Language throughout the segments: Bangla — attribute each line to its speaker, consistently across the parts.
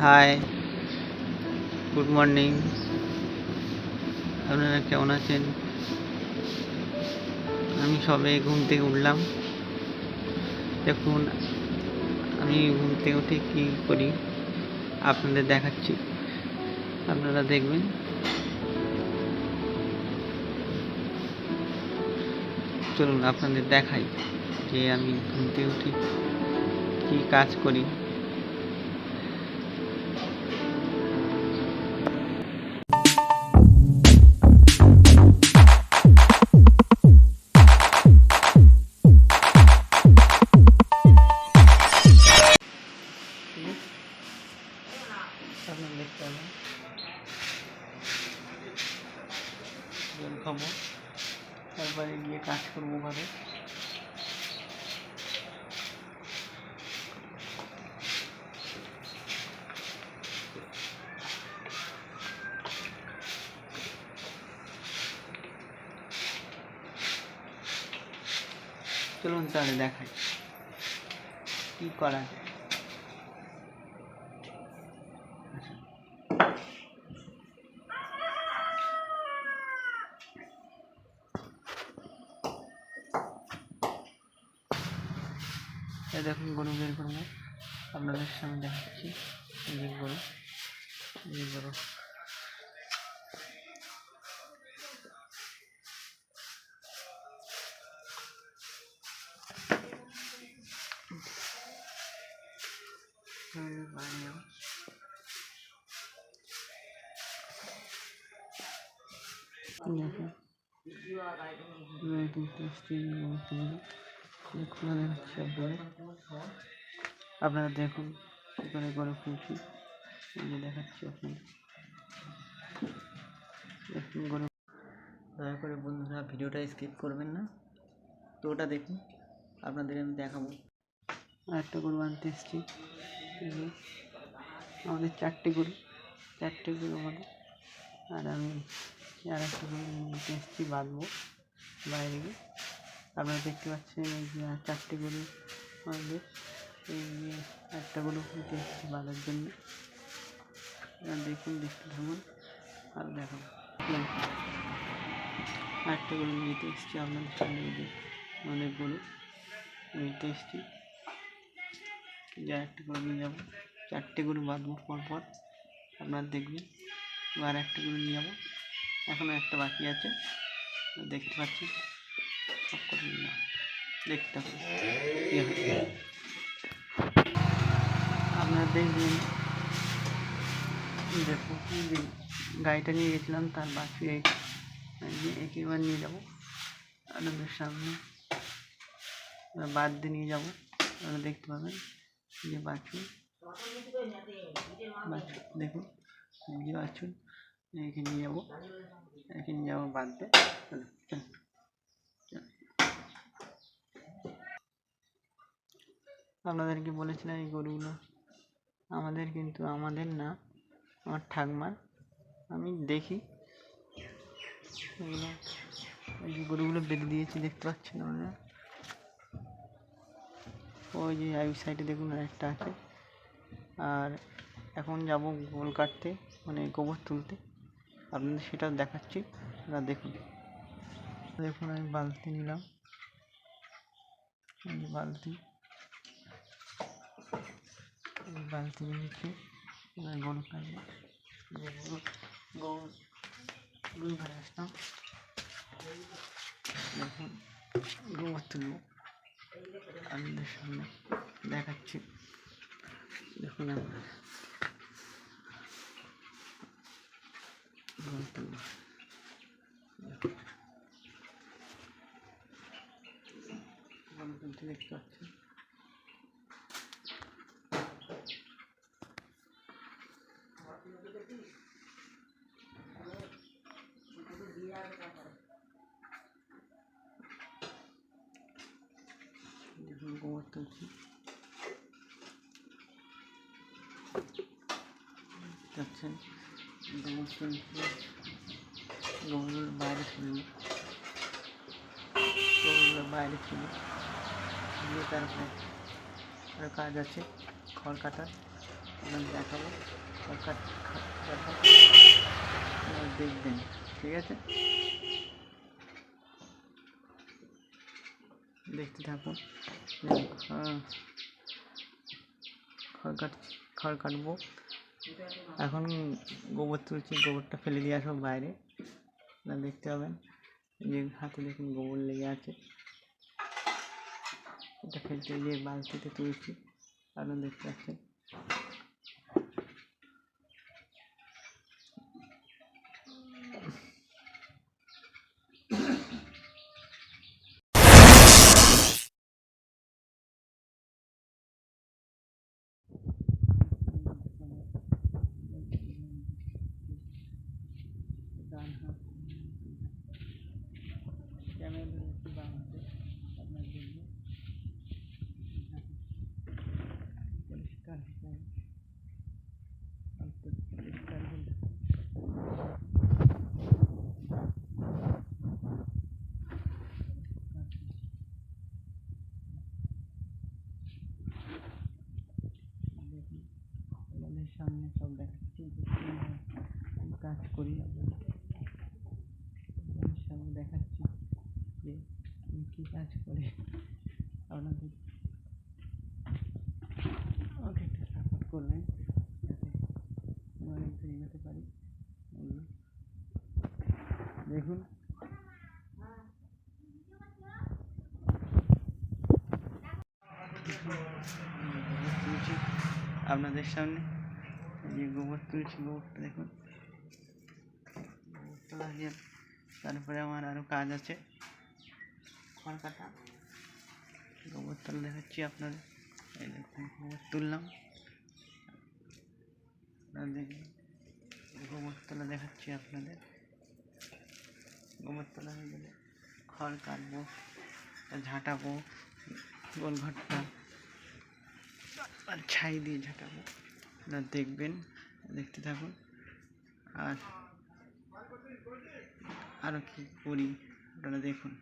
Speaker 1: হাই গুড মর্নিং আপনারা কেমন আছেন? আমি সবে ঘুম থেকে উঠলাম। দেখুন, আমি ঘুম থেকে উঠে কী করি? আপনাদের দেখাচ্ছি। আপনারা দেখবেন। চলুন, আপনাদের দেখাই যে আমি ঘুম থেকে উঠে। কী কাজ করি? চলুন তাহলে দেখাই। কি করা যায় এই দেখুন গরু বের করব আপনাদের সামনে দেখাচ্ছি এই যে গরু এই যে গরু এই যে বাইরে যাব। দেখুন নতুন টেস্টি খোলা দেখাচ্ছি আপনাদের আপনারা দেখুন কী করে করে খুলছি দেখাচ্ছি আপনাদের। দেখুন দয়া করে বন্ধুরা ভিডিওটা স্কিপ করবেন না। তো ওটা দেখুন আপনাদের আমি দেখাবো। আর একটা গরু আনতে এসেছি। আমাদের চারটে গরু চারটে গরু আমাদের। আর আমি আর একটা গরু নিতে এসেছি বাঁধবো বাইরে গিয়ে। আপনারা দেখতে পাচ্ছেন এই যে আর চারটে গরু আমাদের। এই একটা গরু নিতে এসেছি বাঁধার জন্য। দেখুন, দেখতে থাকুন। আর দেখাবো। আরেকটা গরু নিতে এসেছি আপনাদের সামনে অনেক গরু নিতে এসেছি যে একটা করে নিয়ে যাব। চারটে গরু বাঁধবো পরপর। আপনারা দেখবেন। এবার একটা গরু নিয়ে যাব। এখনও একটা বাকি আছে। দেখতে পাচ্ছি সব করে নিয়ে যাব। দেখতে আপনারা দেখবেন। দেখো যে গাড়িটা নিয়ে গেছিলাম, তার বাকি এই এই যে একে এবার নিয়ে যাব। আপনাদের সামনে। বাদ দিয়ে নিয়ে যাব। আপনারা দেখতে পাবেন। যে বাছুর বাছুর দেখুন যে বাছুর একে নিয়ে নিয়ে যাব চলো। আপনাদেরকে বলেছিলাম এই গরুগুলো। আমাদের কিন্তু, আমাদের না, আমার ঠাকমার আমি দেখি। এগুলো, এই গরুগুলো বেঁধে দিয়েছি, দেখতে পাচ্ছেন আপনারা? ওই যে আই সাইডে দেখুন আর একটা আছে। আর এখন যাব গোল কাটতে মানে গোবর তুলতে। আপনাদের সেটা দেখাচ্ছি আপনারা দেখুন। দেখুন, আমি বালতি নিলাম। বালতি। বালতি নিয়েছি। গরু কাটবো। গরু ঘরে আসলাম। দেখুন, গোবর তুলবো। আপনাদের সামনে দেখাচ্ছি। দেখুন আমরা। দেখতে পাচ্ছেন গোবর দেখছেন বাইরে ফেলব গোবরগুলো বাইরে ফেলে দিয়ে তারপরে আর কাজ আছে, খড় কাটার। দেখাবো, খড় কাট দেখবেন, ঠিক আছে? দেখতে থাকুন। খড়- খড় কাট খড় কাটবো। এখন গোবর তুলছি, গোবরটা ফেলে দিয়ে আসব বাইরে। দেখতে পাবেন। যে হাতে দেখুন গোবর লেগে আছে। এটা ফেলতে গিয়ে বালতিতে তুলছি। আপনারা দেখতে পাচ্ছেন। ক্যামেরা কাজ করি। আপনাদের আমাকে একটু সাপোর্ট করবেন যাতে এগোতে পারি। দেখুন। আপনাদের সামনে যে গোবর তুলছি, গোবরটা দেখুন। গোবর তোলা হয়ে তারপরে আমার আরও কাজ আছে। খড় কাটা গোবর তোলা দেখাচ্ছি আপনাদের। এই দেখুন, গোবর তুললাম। গোবর তোলা দেখাচ্ছি আপনাদের। গোবর তোলা হয়ে গেলে খড় কাটবো, ঝাঁটাবো গোল ঘরটা আর ছাই দিয়ে ঝাঁটাবো। আপনারা দেখবেন, দেখতে থাকুন। আর আরও কী করি, আপনারা দেখুন।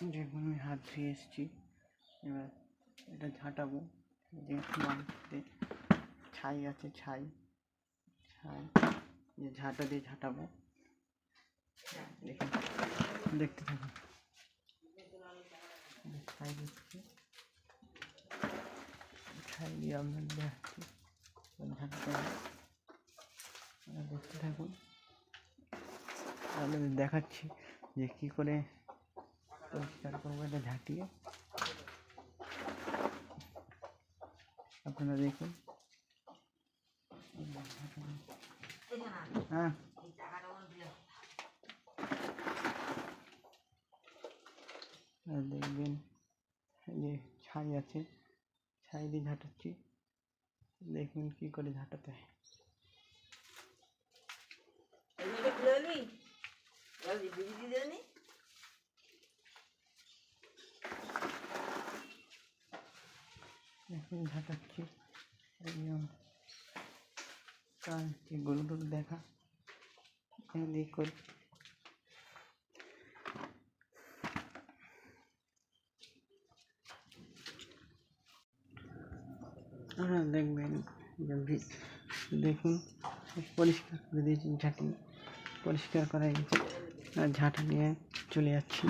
Speaker 1: দেখুন আমি হাত ধুয়ে এসেছি, এবার এটা ঝাঁটাবো। যে বালতিতে ছাই আছে, ছাই ছাই, যে ঝাঁটা দিয়ে ঝাঁটাবো। দেখুন, দেখতে থাকুন। ছাই দিচ্ছি। ছাই দিয়ে আপনার দেখাচ্ছি। ঝাঁটাতে দেখতে থাকুন। আপনাদের দেখাচ্ছি যে কী করে পরিষ্কার করব এটা ঝাঁটিয়ে আপনারা দেখুন হ্যাঁ দেখবেন যে ছাই আছে ছাই দিয়ে ঝাঁটাচ্ছি দেখুন কী করে ঝাঁটাতে হয়
Speaker 2: খুলে নিবি এবার বিড়ি দিয়ে দেনি
Speaker 1: এখন ঝাঁটাচ্ছি একদম কাজ হচ্ছে গরু টরু দেখা এদিক করি আপনারা দেখবেন দেখুন, পরিষ্কার করে দিয়েছি ঝাঁটি। পরিষ্কার করা হয়ে গেছে আর ঝাঁটা নিয়ে চলে যাচ্ছি।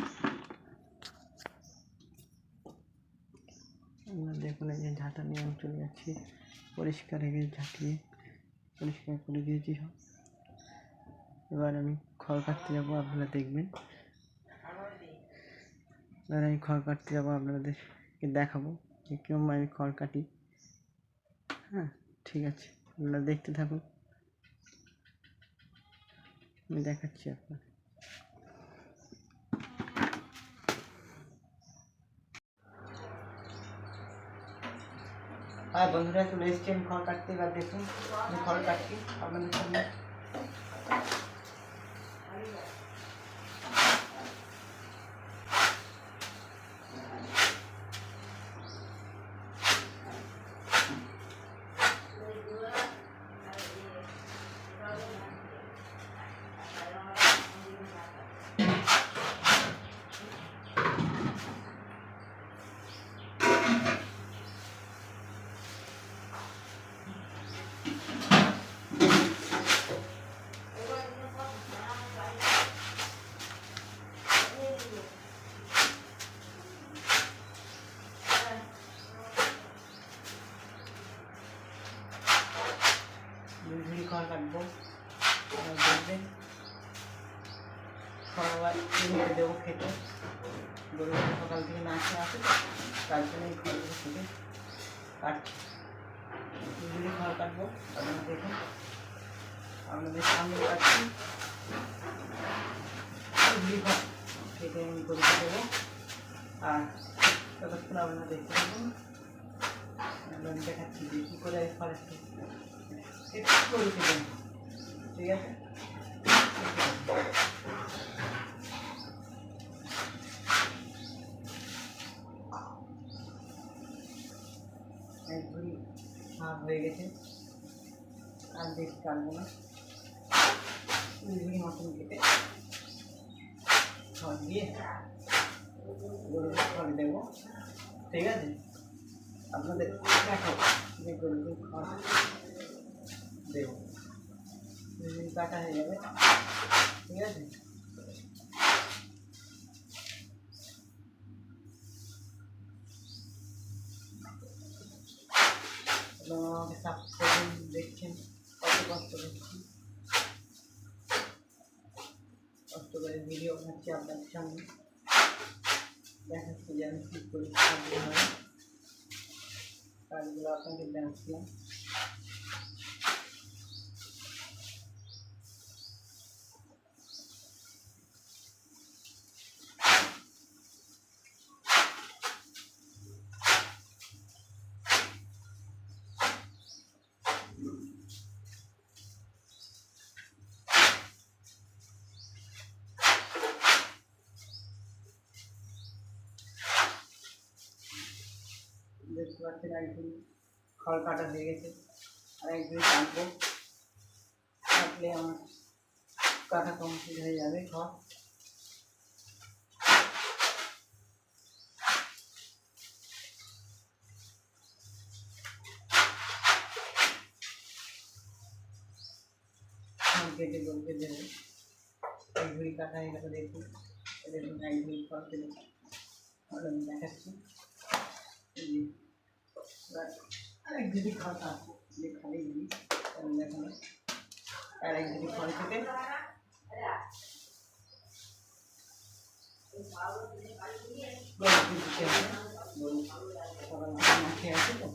Speaker 1: আপনারা দেখুন, এই যে ঝাঁটা নিয়ে আমি চলে যাচ্ছি। পরিষ্কার হয়ে গেছে ঝাঁটিয়ে পরিষ্কার করে দিয়েছি সব। এবার আমি খড় কাটতে যাব, আপনারা দেখবেন। এবার আমি খড় কাটতে যাব, আপনাদেরকে দেখাবো যে কেমন আমি খড় কাটি। হ্যাঁ ঠিক আছে, আপনারা দেখতে থাকুন। আমি দেখাচ্ছি আপনার হ্যাঁ বন্ধুরা, চলে এসেছি, আমি খড় কাটতে। এবার দেখুন, আমি খড় কাটছি আপনাদের সামনে খড় কাটবো আর দেখবেন খড় জমিতে দেবো খেতে গরু সকাল থেকে না খেয়ে আসে তার জন্য এই খড়গুলো থেকে কাটছি এগুলি খড় কাটবো আপনারা দেখুন আপনাদের সামনে কাটছি খড় কেটে আমি গরুকে দেবো আর ততক্ষণ আপনারা দেখতে থাকুন আমি দেখাচ্ছি যে কী করে খড় একটু গরুকে ঠিক আছে এক ভাগ হয়ে গেছে। আর বেশি কাটবো না। দুই মতন কেটে খড় দিয়ে গরুকে খড় দেবো। ঠিক আছে? আপনাদের দেখো যে গরুকে খড় দেবো। দুই কাটা হয়ে যাবে। ঠিক আছে? এবং সাবস্ক্রাইব দেখছেন, কত কষ্ট করছি। কষ্ট করে ভিডিও বানাচ্ছি আপনাদের সামনে। দেখাচ্ছি যে আমি কী করি কাজগুলো আপনাকে দেখাচ্ছিলাম। দেখতে পাচ্ছেন একদিন খড় কাটা হয়ে গেছে। আর একদিন কাটবো। কাটলে আমার কাটা কমপ্লিট হয়ে যাবে খড়। খড় কেটে গরুকে দেবো। এক ভুড়ি কাটা হয়ে গেছে দেখুন এই দেখুন এক ভুড়ি খড় কেটে আর আমি দেখাচ্ছি। এই যদি খাতা যে খালি দিবি আর দেখানো আরেক যদি খড় থেকে খেয়ে আছে তো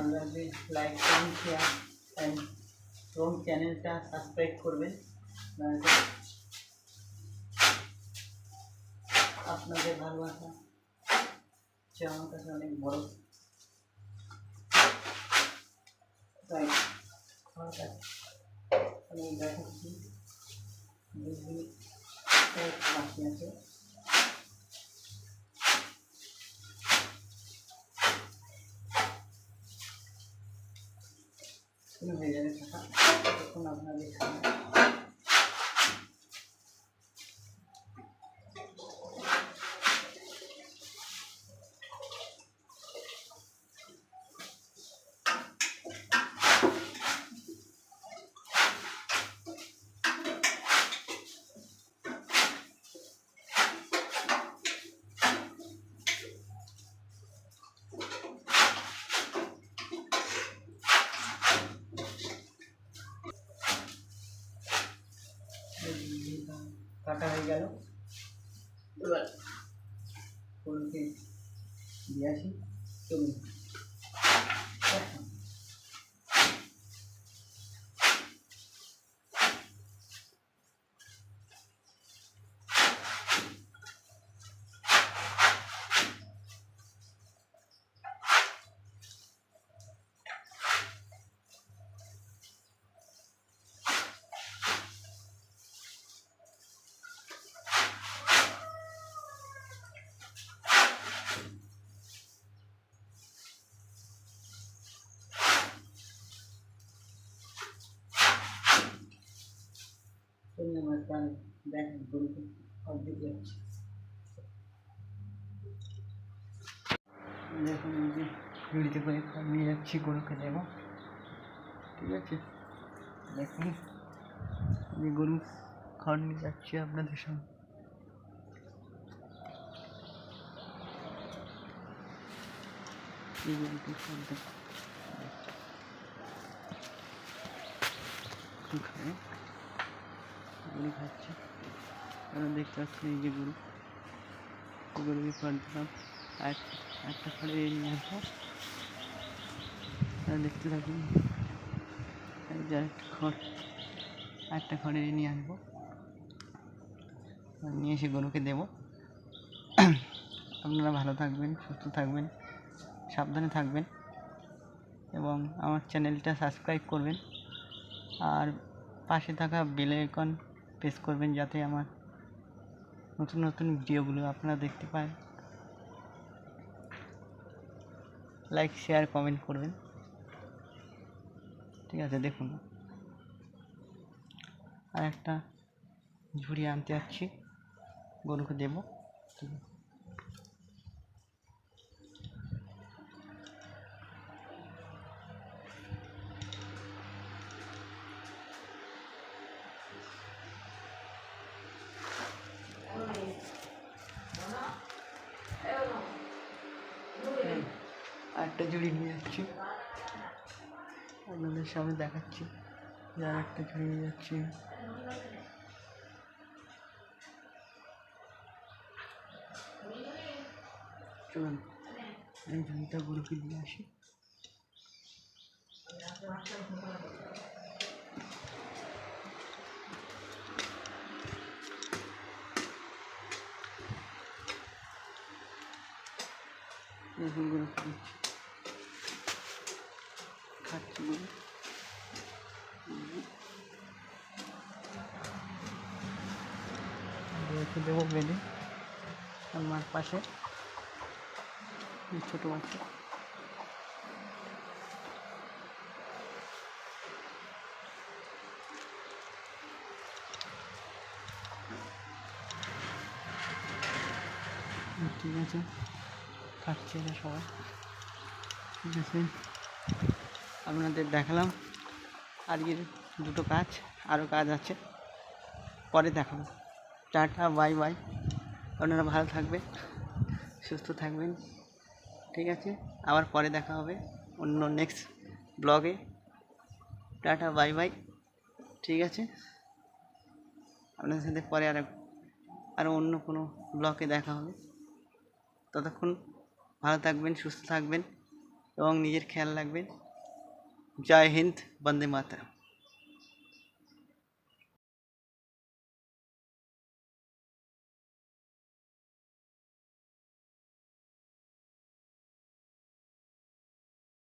Speaker 1: আপনারা যদি লাইক করুন শেয়ার অ্যান্ড এবং চ্যানেলটা সাবস্ক্রাইব করবেন নাহলে আপনাদের ভালোবাসা, সে আমার কাছে অনেক বড়। তাই, আমার কাছে আমি দেখাচ্ছি। বুঝলি বাকি আছে। হয়ে যাবে তখন আপনারা কাটা হয়ে গেল। এবার গরুকে দিয়ে আসি? চলুন। এখন চলুন আমার প্রাণ দেখেন গরুকে অর্ধেক যাচ্ছে দেখুন এই যে ঝুড়িতে করে খাবার নিয়ে যাচ্ছি গরুকে দেবো ঠিক আছে? দেখুন। যে গরু খাবার নিয়ে যাচ্ছি আপনাদের সামনে। এই গরুকে খাবার গরু খাচ্ছে। আপনারা দেখতে পাচ্ছি এই যে গরু এই গরুকে খাবার দিলাম। আর একটা খাড়ে নিয়ে আসব দেখতে থাকুন। এই যে একটা খড়। একটা খড়ে নিয়ে আসব। নিয়ে এসে গরুকে দেবো। আপনারা ভালো থাকবেন, সুস্থ থাকবেন, সাবধানে থাকবেন। এবং আমার চ্যানেলটা সাবস্ক্রাইব করবেন। আর পাশে থাকা বেল আইকন প্রেস করবেন যাতে আমার নতুন নতুন ভিডিওগুলো আপনারা দেখতে পান। লাইক শেয়ার কমেন্ট করবেন। ঠিক আছে, দেখুন। আর একটা ঝুড়ি আনতে যাচ্ছি। গরুকে দেবো। ঠিক আছে। আরেকটা ঝুড়ি নিয়ে যাচ্ছি। আপনাদের সামনে দেখাচ্ছি। যে আর একটা ঝুড়ি নিয়ে যাচ্ছি। চলুন, এই ঝুড়িটা গরুকে দিয়ে আসি। গরুকে দিচ্ছি। রেখে দেবো বেঁধে আমার পাশে। ছোটো বাচ্চা। ঠিক আছে খাচ্ছে এরা সবাই। ঠিক আছে। আপনাদের দেখালাম। আজকের দুটো কাজ আরও কাজ আছে। পরে দেখাবো। Tata, bye bye. আপনারা ভালো থাকবেন, সুস্থ থাকবেন। ঠিক আছে? আবার পরে দেখা হবে অন্য নেক্সট ব্লগে টাটা, বাই বাই। ঠিক আছে? আপনাদের সাথে পরে আর আরও অন্য কোনো ব্লগে দেখা হবে। ততক্ষণ ভালো থাকবেন, সুস্থ থাকবেন এবং নিজের খেয়াল রাখবেন। जय हिंद वंदे मातरम।